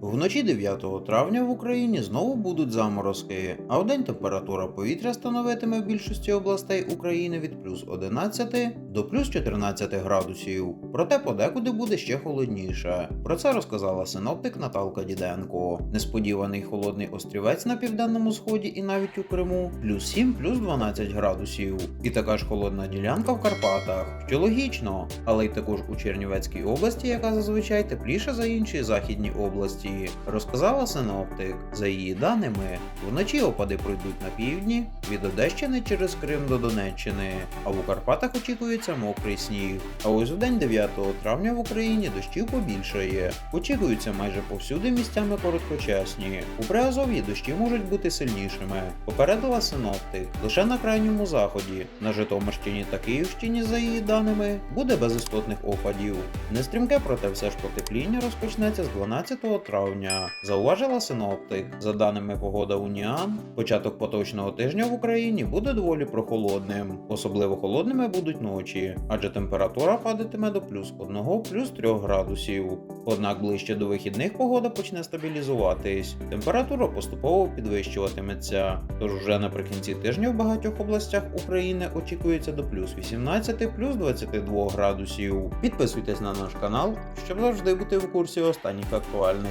Вночі 9 травня в Україні знову будуть заморозки, а вдень температура повітря становитиме в більшості областей України від плюс 11 до плюс 14 градусів. Проте подекуди буде ще холодніше. Про це розказала синоптик Наталка Діденко. Несподіваний холодний острівець на південному сході і навіть у Криму плюс 7, плюс 12 градусів. І така ж холодна ділянка в Карпатах, що логічно, але й також у Чернівецькій області, яка зазвичай тепліша за інші західні області, розказала синоптик. За її даними, вночі опади пройдуть на півдні від Одещини через Крим до Донеччини, а в Карпатах очікується мокрий сніг. А ось в день 9 травня в Україні дощів побільшає. Очікуються майже повсюди місцями короткочасні. У Приазов'ї дощі можуть бути сильнішими. Попередила синоптик лише на крайньому заході. На Житомирщині та Київщині, за її даними, буде без істотних опадів. Нестрімке, проте все ж потепління розпочнеться з 12 травня. Зауважила синоптик. За даними погода Уніан, початок поточного тижня в Україні буде доволі прохолодним. Особливо холодними будуть ночі, адже температура падатиме до плюс 1 плюс 3 градусів. Однак ближче до вихідних погода почне стабілізуватись. Температура поступово підвищуватиметься. Тож вже наприкінці тижня в багатьох областях України очікується до плюс 18 плюс 22 градусів. Підписуйтесь на наш канал, щоб завжди бути в курсі останніх актуальних